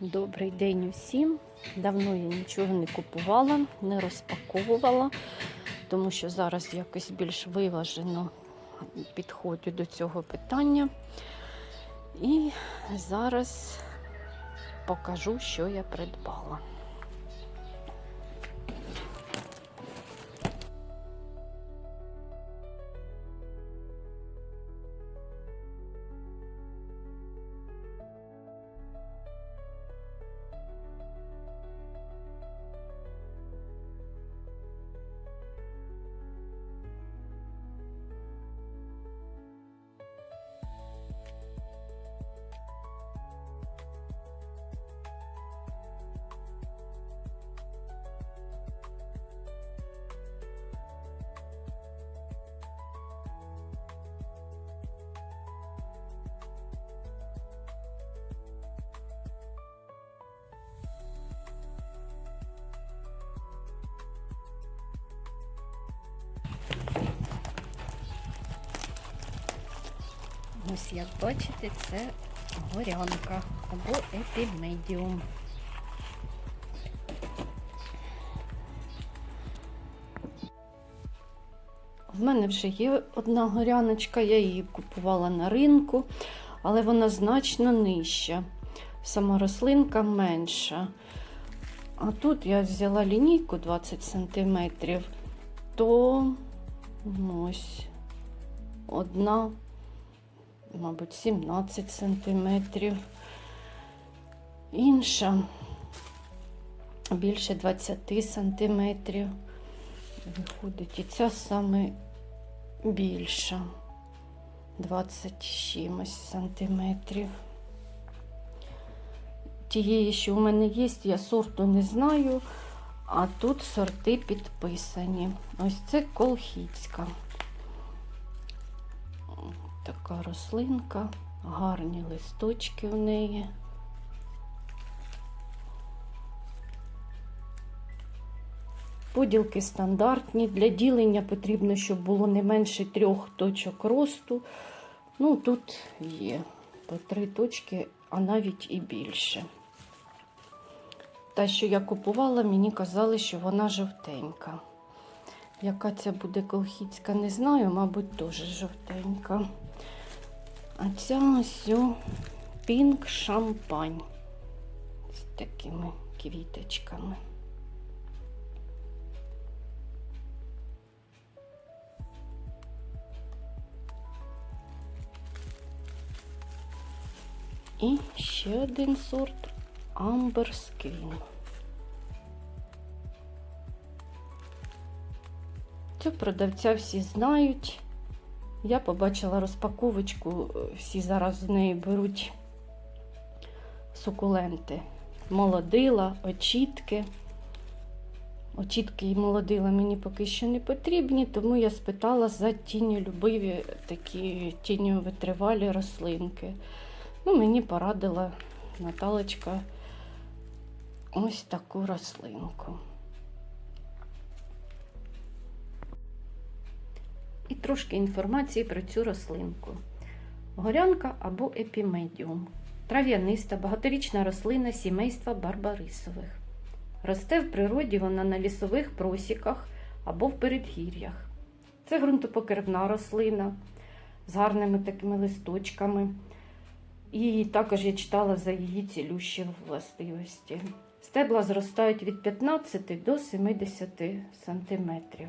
Добрий день усім. Давно я нічого не купувала, не розпаковувала, тому що зараз якось більш виважено підходжу до цього питання. І зараз покажу, що я придбала. Ось як бачите, це горянка або епімедіум. В мене вже є одна горяночка, я її купувала на ринку, але вона значно нижча. Сама рослинка менша. А тут я взяла лінійку 20 см, то ну, ось одна мабуть, 17 сантиметрів. Інша більше 20 сантиметрів. Виходить, і ця саме більша. 20 чимось сантиметрів. Тієї, що у мене є, я сорту не знаю, а тут сорти підписані. Ось це колхідська. Така рослинка, гарні листочки в неї. Поділки стандартні. Для ділення потрібно, щоб було не менше трьох точок росту. Ну, тут є по три точки, а навіть і більше. Та, що я купувала, мені казали, що вона жовтенька. Яка ця буде колхідська, не знаю, мабуть, теж жовтенька. А ця ось пінк шампань з такими квіточками. І ще один сорт Amber Skin. Продавця всі знають. Я побачила розпаковочку, всі зараз з неї беруть сукуленти. Молодила, очітки. Очітки і молодила мені поки що не потрібні, тому я спитала за тіньолюбиві такі тіньовитривалі рослинки. Ну, мені порадила Наталочка ось таку рослинку. Трошки інформації про цю рослинку. Горянка або епімедіум. Трав'яниста, багаторічна рослина сімейства барбарисових. Росте в природі вона на лісових просіках або в передгір'ях. Це ґрунтопокривна рослина з гарними такими листочками. І також я читала за її цілющі властивості. Стебла зростають від 15 до 70 сантиметрів.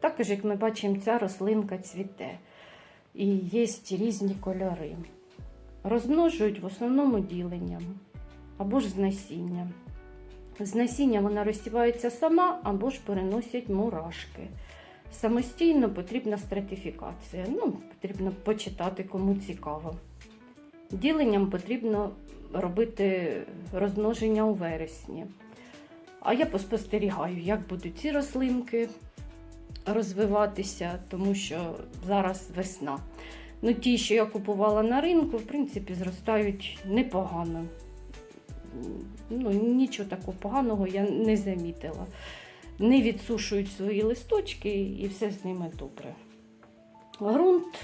Також, як ми бачимо, ця рослинка цвіте і є різні кольори. Розмножують в основному діленням або ж з насінням. З насіння вона розсівається сама або ж переносять мурашки. Самостійно потрібна стратифікація. Ну, потрібно почитати, кому цікаво. Діленням потрібно робити розмноження у вересні. А я поспостерігаю, як будуть ці рослинки розвиватися, тому що зараз весна. Ну, ті, що я купувала на ринку, в принципі, зростають непогано. Ну, нічого такого поганого я не замітила. Не відсушують свої листочки і все з ними добре. Грунт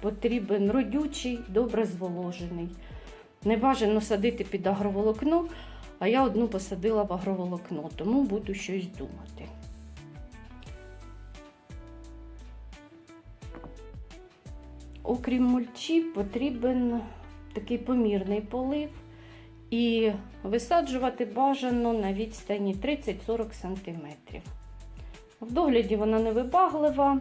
потрібен родючий, добре зволожений. Не бажано садити під агроволокно, а я одну посадила в агроволокно, тому буду щось думати. Окрім мульчі, потрібен такий помірний полив. І висаджувати бажано на відстані 30-40 см. В догляді вона невибаглива.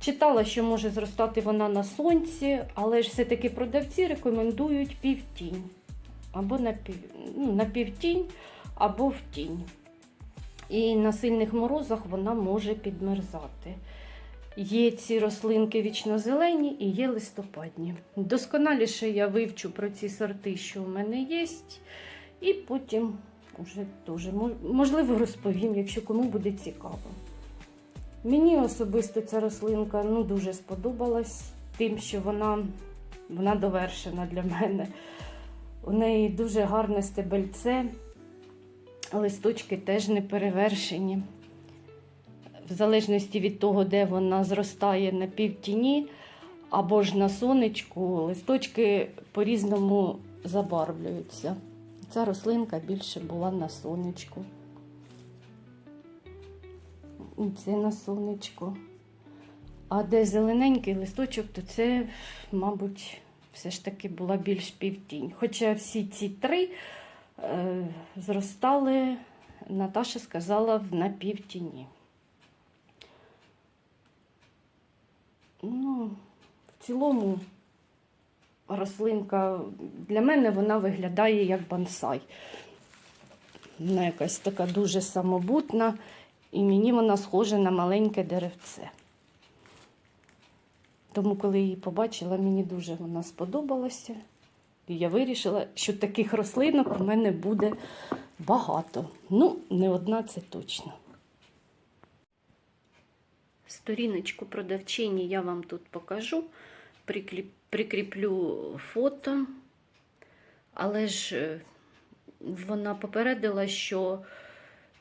Читала, що може зростати вона на сонці, але ж все-таки продавці рекомендують півтінь. Або на, ну, півтінь, або в тінь. І на сильних морозах вона може підмерзати. Є ці рослинки вічнозелені і є листопадні. Досконаліше я вивчу про ці сорти, що в мене є, і потім вже теж, можливо, розповім, якщо кому буде цікаво. Мені особисто ця рослинка ну, дуже сподобалась тим, що вона, вона довершена для мене. У неї дуже гарне стебельце, листочки теж не перевершені в залежності від того, де вона зростає на півтіні або ж на сонечку, листочки по-різному забарвлюються. Ця рослинка більше була на сонечку. І це на сонечку. А де зелененький листочок, то це, мабуть, все ж таки була більш півтінь. Хоча всі ці три е, зростали, Наташа сказала, в напівтіні. Ну, в цілому рослинка для мене вона виглядає як бонсай. Вона якась така дуже самобутна, і мені вона схожа на маленьке деревце. Тому, коли її побачила, мені дуже вона сподобалася. І я вирішила, що таких рослинок у мене буде багато. Ну, не одна це точно. Сторіночку продавчині я вам тут покажу, прикріплю фото, але ж е, вона попередила, що,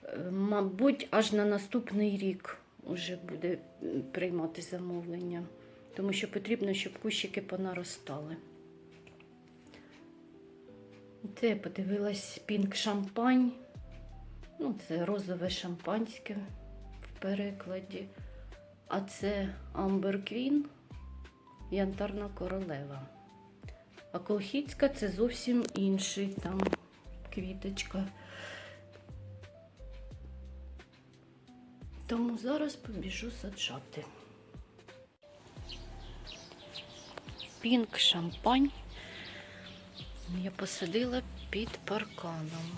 е, мабуть, аж на наступний рік вже буде приймати замовлення, тому що потрібно, щоб кущики понаростали. Це я подивилась пінк шампань. Ну, це розове шампанське в перекладі. А це Amber Queen, янтарна королева. А колхідська це зовсім інший там квіточка. Тому зараз побіжу саджати. Пінк шампань я посадила під парканом.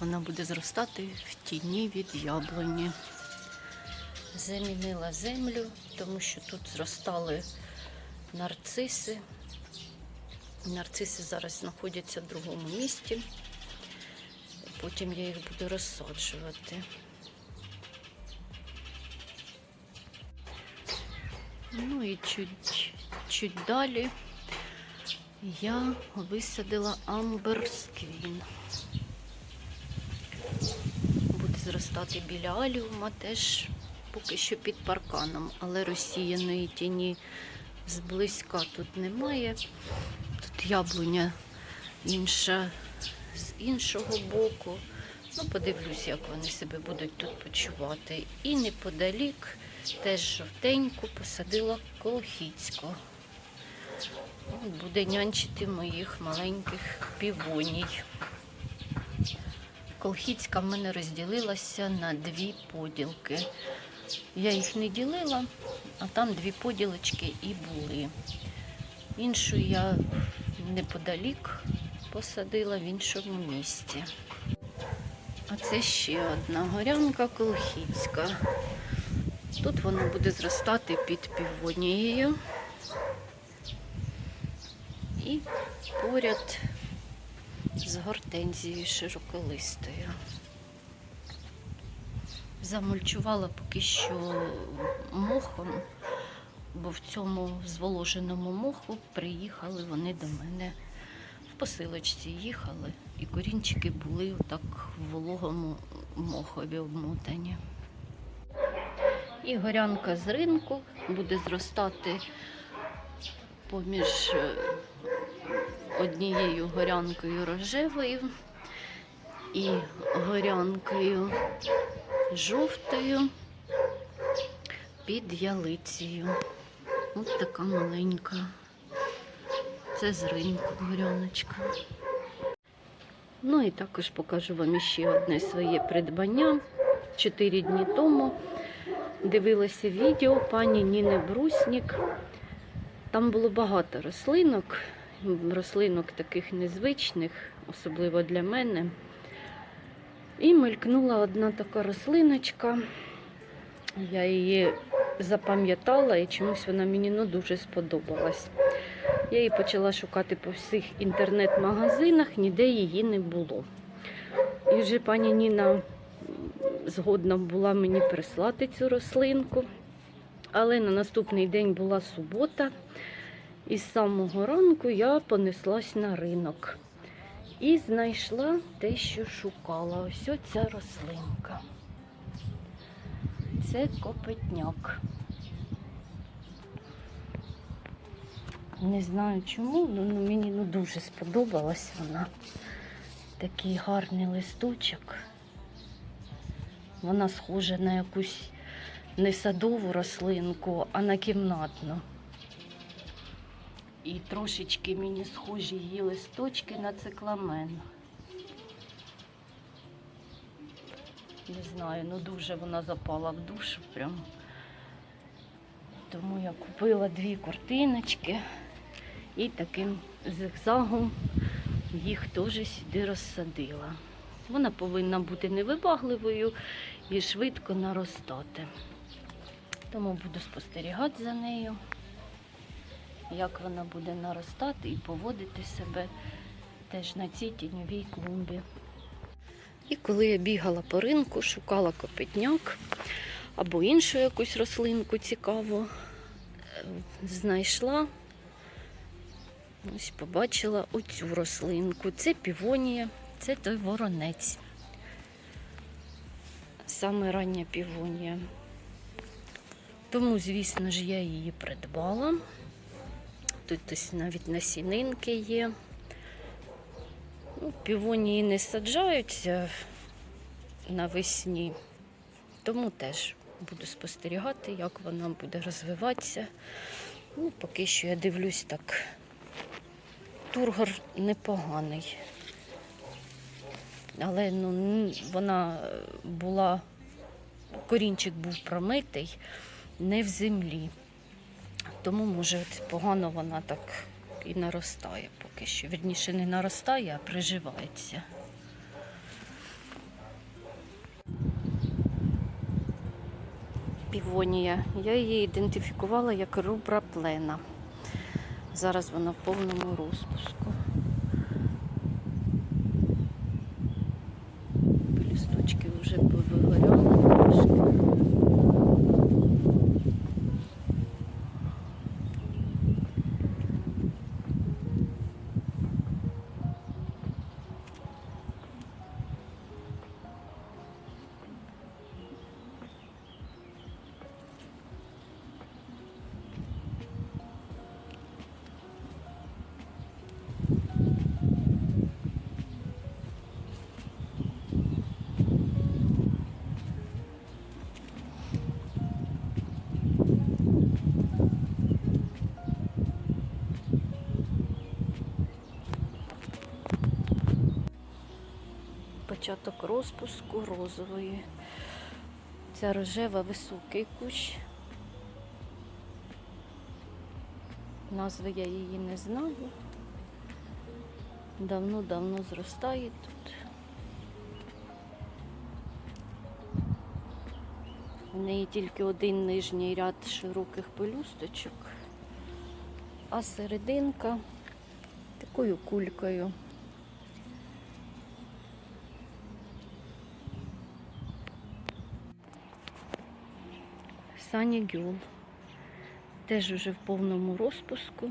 Вона буде зростати в тіні від яблуні замінила землю, тому що тут зростали нарциси. Нарциси зараз знаходяться в другому місці. Потім я їх буду розсаджувати. Ну і чуть, чуть далі я висадила амберсквін. Буде зростати біля аліума теж поки що під парканом, але розсіяної тіні зблизька тут немає. Тут яблуня інша з іншого боку. Ну, подивлюсь, як вони себе будуть тут почувати. І неподалік теж жовтеньку посадила колхіцьку. Буде нянчити моїх маленьких півоній. Колхіцька в мене розділилася на дві поділки. Я їх не ділила, а там дві поділочки і були. Іншу я неподалік посадила в іншому місці. А це ще одна горянка колхідська. Тут вона буде зростати під півонією. І поряд з гортензією широколистою. Замульчувала поки що мохом, бо в цьому зволоженому моху приїхали вони до мене в посилочці їхали, і корінчики були так в вологому мохові обмотані. І горянка з ринку буде зростати поміж е, однією горянкою рожевою і горянкою жовтою під ялицею. Ось така маленька. Це з ринку горяночка. Ну і також покажу вам ще одне своє придбання. Чотири дні тому дивилася відео пані Ніни Бруснік. Там було багато рослинок, рослинок таких незвичних, особливо для мене. І мелькнула одна така рослиночка. Я її запам'ятала і чомусь вона мені ну, дуже сподобалась. Я її почала шукати по всіх інтернет-магазинах, ніде її не було. І вже пані Ніна згодна була мені прислати цю рослинку. Але на наступний день була субота, і з самого ранку я понеслась на ринок і знайшла те, що шукала. Ось оця рослинка. Це копетняк. Не знаю чому, але ну, мені ну, дуже сподобалась вона. Такий гарний листочок. Вона схожа на якусь не садову рослинку, а на кімнатну. І трошечки мені схожі її листочки на цикламен. Не знаю, ну дуже вона запала в душу прям. Тому я купила дві картиночки і таким зигзагом їх теж сюди розсадила. Вона повинна бути невибагливою і швидко наростати. Тому буду спостерігати за нею, як вона буде наростати і поводити себе теж на цій тіньовій клумбі. І коли я бігала по ринку, шукала копитняк або іншу якусь рослинку цікаву, е, знайшла, ось побачила оцю рослинку. Це півонія, це той воронець. Саме рання півонія. Тому, звісно ж, я її придбала. Тут ось навіть насінинки є. Ну, півонії не саджаються навесні, тому теж буду спостерігати, як вона буде розвиватися. Ну, поки що я дивлюсь так. Тургор непоганий. Але ну, вона була, корінчик був промитий не в землі. Тому, може, от погано вона так і наростає поки що. Вірніше не наростає, а приживається. Півонія. Я її ідентифікувала як рубра плена. Зараз вона в повному розпуску. Початок розпуску розової. Ця рожева високий кущ. Назви я її не знаю. Давно-давно зростає тут. У неї тільки один нижній ряд широких пелюсточок, а серединка такою кулькою. Сані Гюл. Теж уже в повному розпуску.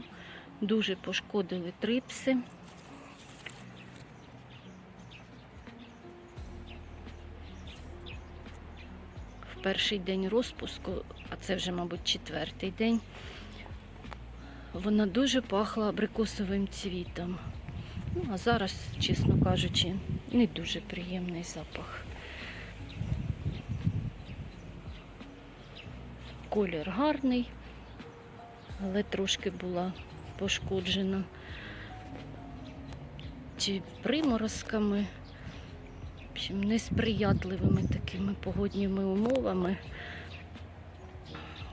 Дуже пошкодили трипси. В перший день розпуску, а це вже, мабуть, четвертий день, вона дуже пахла абрикосовим цвітом. Ну, а зараз, чесно кажучи, не дуже приємний запах. Колір гарний, але трошки була пошкоджена чи приморозками, несприятливими такими погодніми умовами.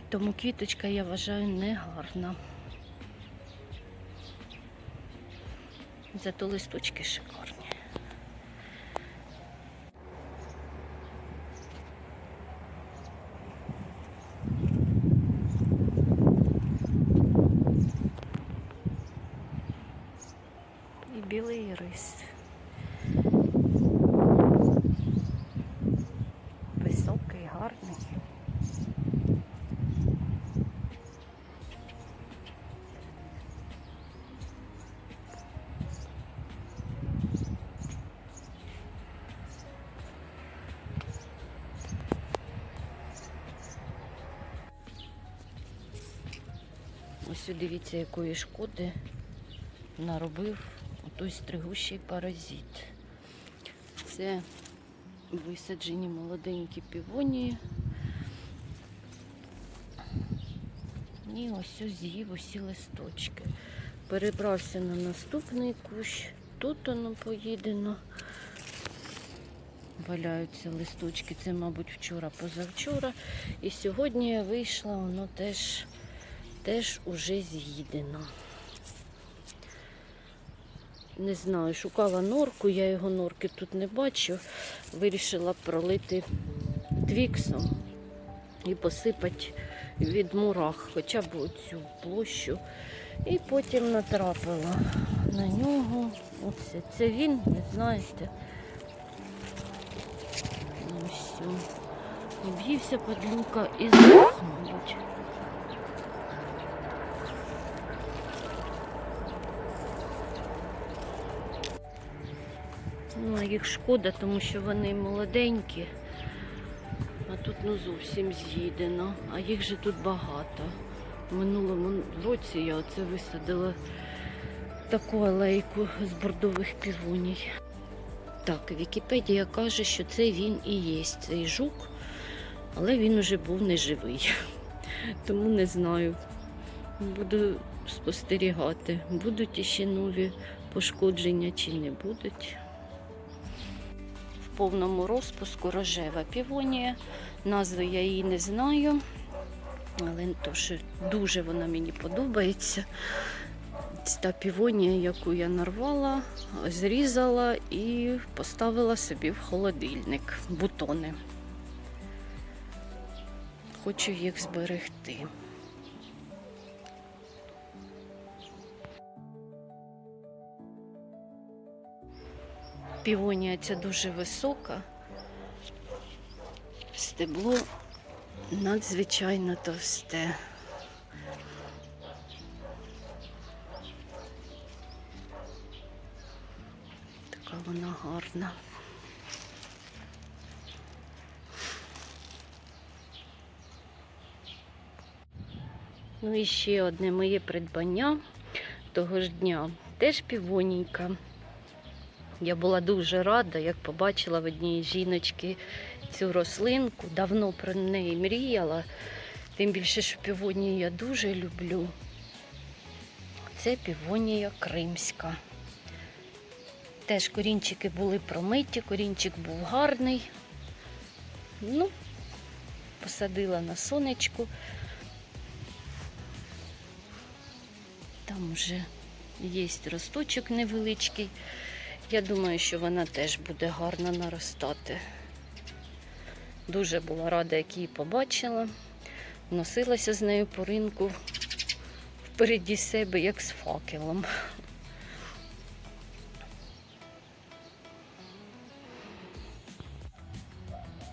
Тому квіточка, я вважаю, не гарна. Зато листочки шикарні. І білий рис. Високий, гарний. Ось дивіться, якої шкоди наробив той стригущий паразит. Це висаджені молоденькі півонії. І ось з'їв усі листочки. Перебрався на наступний кущ. Тут воно поїдено. Валяються листочки. Це, мабуть, вчора, позавчора. І сьогодні я вийшла, воно теж, теж уже з'їдено. Не знаю, шукала норку, я його норки тут не бачу. Вирішила пролити твіксом і посипати від мурах, хоча б оцю площу. І потім натрапила на нього. Оце. Це він, не знаєте. Ось. Об'ївся падлюка і здох, мабуть. Ну, їх шкода, тому що вони молоденькі, а тут ну зовсім з'їдено, а їх же тут багато. В минулому році я оце висадила таку алейку з бордових півоній. Так, Вікіпедія каже, що це він і є цей жук, але він уже був неживий. Тому не знаю. Буду спостерігати, будуть іще нові пошкодження чи не будуть повному розпуску рожева півонія. Назви я її не знаю, але то, що дуже вона мені подобається. Та півонія, яку я нарвала, зрізала і поставила собі в холодильник бутони. Хочу їх зберегти. Півонія ця дуже висока. Стебло надзвичайно товсте. Така вона гарна. Ну і ще одне моє придбання того ж дня. Теж півонійка. Я була дуже рада, як побачила в одній жіночки цю рослинку. Давно про неї мріяла. Тим більше, що півонію я дуже люблю. Це півонія кримська. Теж корінчики були промиті, корінчик був гарний. Ну, посадила на сонечку. Там вже є росточок невеличкий. Я думаю, що вона теж буде гарно наростати. Дуже була рада, як її побачила. Носилася з нею по ринку впереді себе, як з факелом.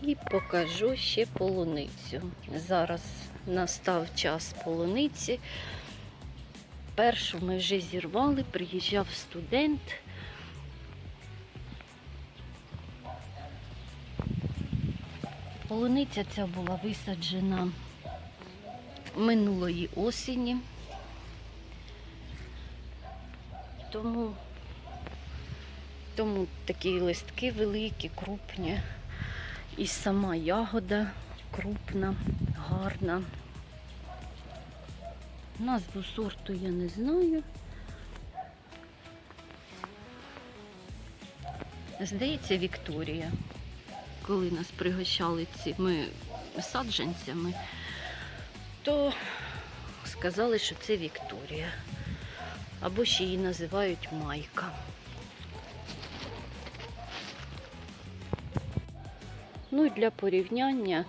І покажу ще полуницю. Зараз настав час полуниці. Першу ми вже зірвали, приїжджав студент. Полуниця ця була висаджена минулої осені. Тому Тому такі листки великі, крупні. І сама ягода крупна, гарна. Назву сорту я не знаю. Здається, Вікторія. Коли нас пригощали цими саджанцями, то сказали, що це Вікторія. Або ще її називають Майка. Ну і для порівняння,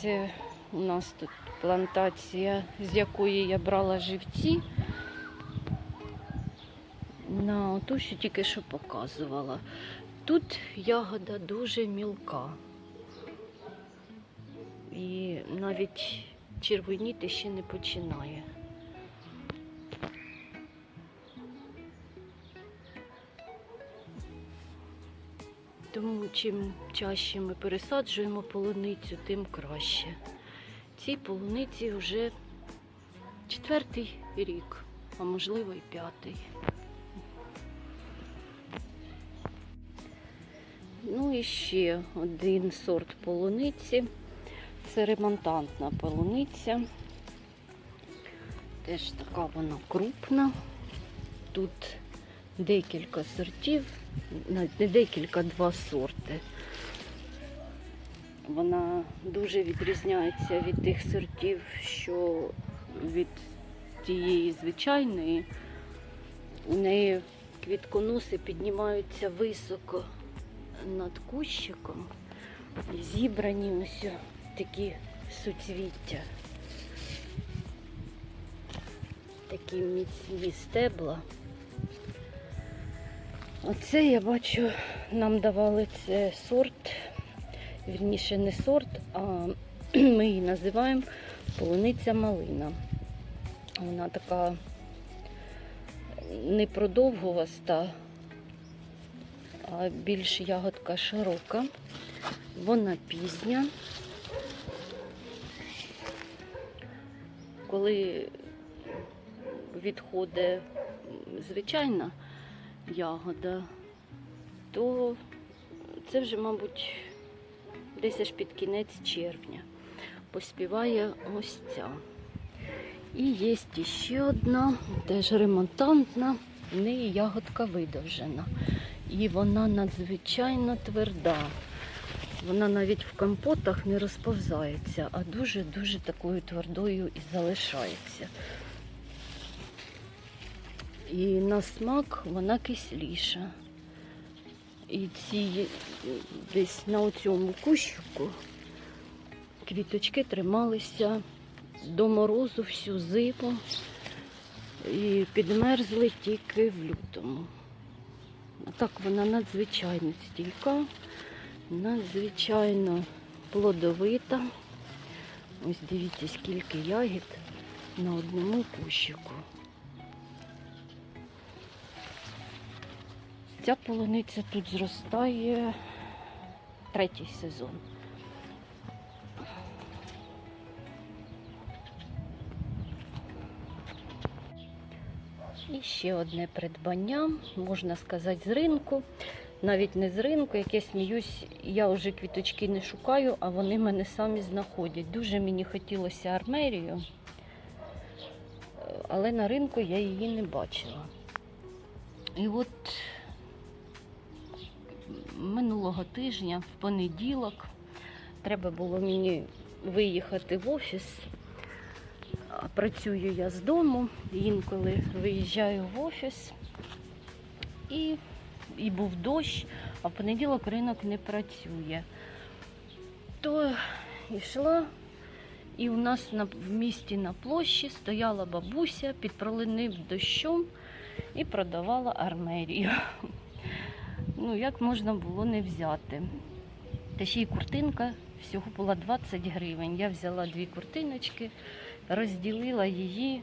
це у нас тут плантація, з якої я брала живці. На ту, що тільки що показувала. Тут ягода дуже мілка. І навіть червоніти ще не починає. Тому чим чаще ми пересаджуємо полуницю, тим краще. Цій полуниці вже четвертий рік, а можливо і п'ятий. Ну і ще один сорт полуниці. Це ремонтантна полуниця. Теж така вона крупна. Тут декілька сортів, не декілька, два сорти. Вона дуже відрізняється від тих сортів, що від тієї звичайної. У неї квітконоси піднімаються високо над кущиком зібрані ось такі суцвіття. Такі міцні стебла. Оце я бачу, нам давали це сорт, вірніше не сорт, а ми її називаємо полуниця малина. Вона така не продовгуваста, а більш ягодка широка. Вона пізня. Коли відходить звичайна ягода, то це вже, мабуть, десь аж під кінець червня. Поспіває ось ця. І є ще одна, теж ремонтантна, в неї ягодка видовжена. І вона надзвичайно тверда. Вона навіть в компотах не розповзається, а дуже-дуже такою твердою і залишається. І на смак вона кисліша. І ці десь на цьому кущику квіточки трималися до морозу всю зиму і підмерзли тільки в лютому. Так вона надзвичайно стійка, надзвичайно плодовита. Ось дивіться, скільки ягід на одному кущику. Ця полуниця тут зростає третій сезон. І ще одне придбання, можна сказати, з ринку. Навіть не з ринку, як я сміюсь, я вже квіточки не шукаю, а вони мене самі знаходять. Дуже мені хотілося армерію, але на ринку я її не бачила. І от минулого тижня, в понеділок, треба було мені виїхати в офіс. Працюю я з дому, інколи виїжджаю в офіс і, і був дощ, а в понеділок ринок не працює. То йшла, і у нас на, в місті на площі стояла бабуся під проливним дощом і продавала армерію. Ну, як можна було не взяти. Та ще й куртинка всього була 20 гривень. Я взяла дві куртиночки, розділила її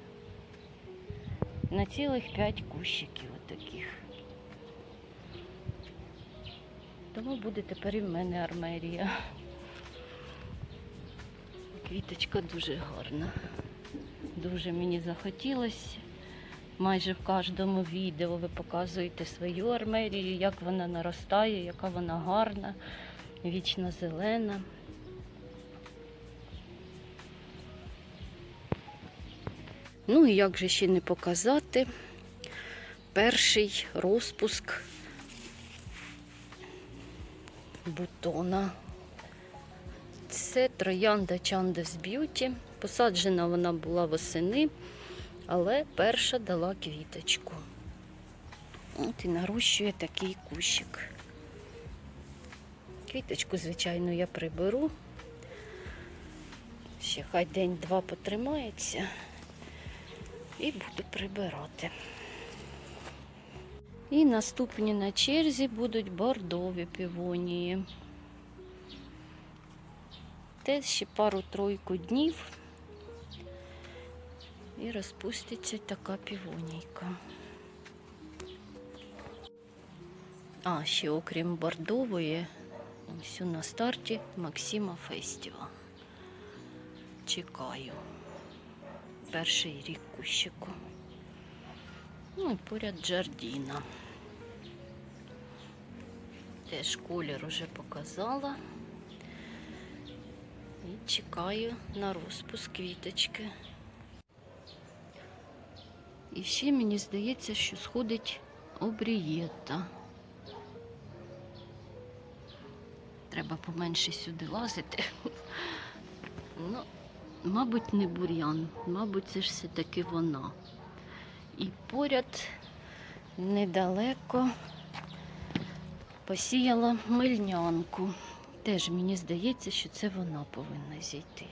на цілих 5 кущиків отаких. Тому буде тепер і в мене армерія. Квіточка дуже гарна. Дуже мені захотілося майже в кожному відео ви показуєте свою армерію, як вона наростає, яка вона гарна, вічно зелена. Ну і як же ще не показати перший розпуск бутона. Це троянда Chandas Beauty. Посаджена вона була восени, але перша дала квіточку. От і нарощує такий кущик. Квіточку, звичайно, я приберу. Ще хай день-два потримається і буду прибирати. І наступні на черзі будуть бордові півонії. Те ще пару-тройку днів і розпуститься така півонійка. А, ще окрім бордової, ось на старті Максима Фестіва. Чекаю. Перший рік кущику. Ну поряд Джардіна. Теж колір уже показала. І чекаю на розпуск квіточки. І ще мені здається, що сходить обрієта. Треба поменше сюди лазити. Ну, мабуть, не бур'ян, мабуть, це ж все-таки вона. І поряд недалеко посіяла мильнянку. Теж мені здається, що це вона повинна зійти.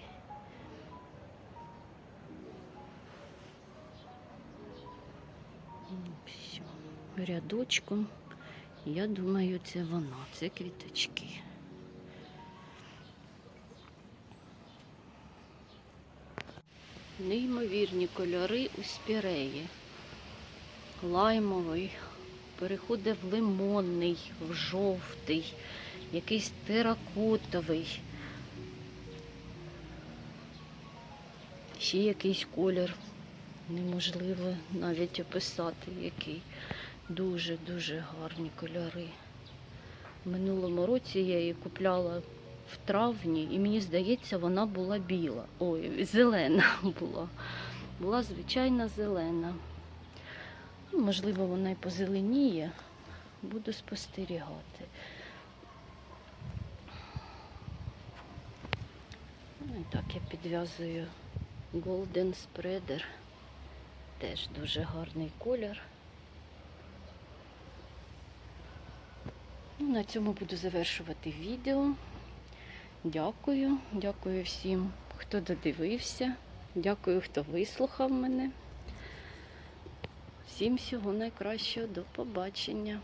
Ну. Рядочком, я думаю, це вона, це квіточки. Неймовірні кольори у спіреї. Лаймовий, переходить в лимонний, в жовтий, якийсь теракотовий. Ще якийсь колір. Неможливо навіть описати, який. Дуже-дуже гарні кольори. В минулому році я її купляла в травні, і мені здається, вона була біла. Ой, зелена була. Була звичайна зелена. Ну, Можливо, вона і позеленіє. Буду спостерігати. Ну, і так я підв'язую Golden Spreader. Теж дуже гарний колір. Ну, на цьому буду завершувати відео. Дякую, дякую всім, хто додивився. Дякую, хто вислухав мене. Всім всього найкращого, до побачення.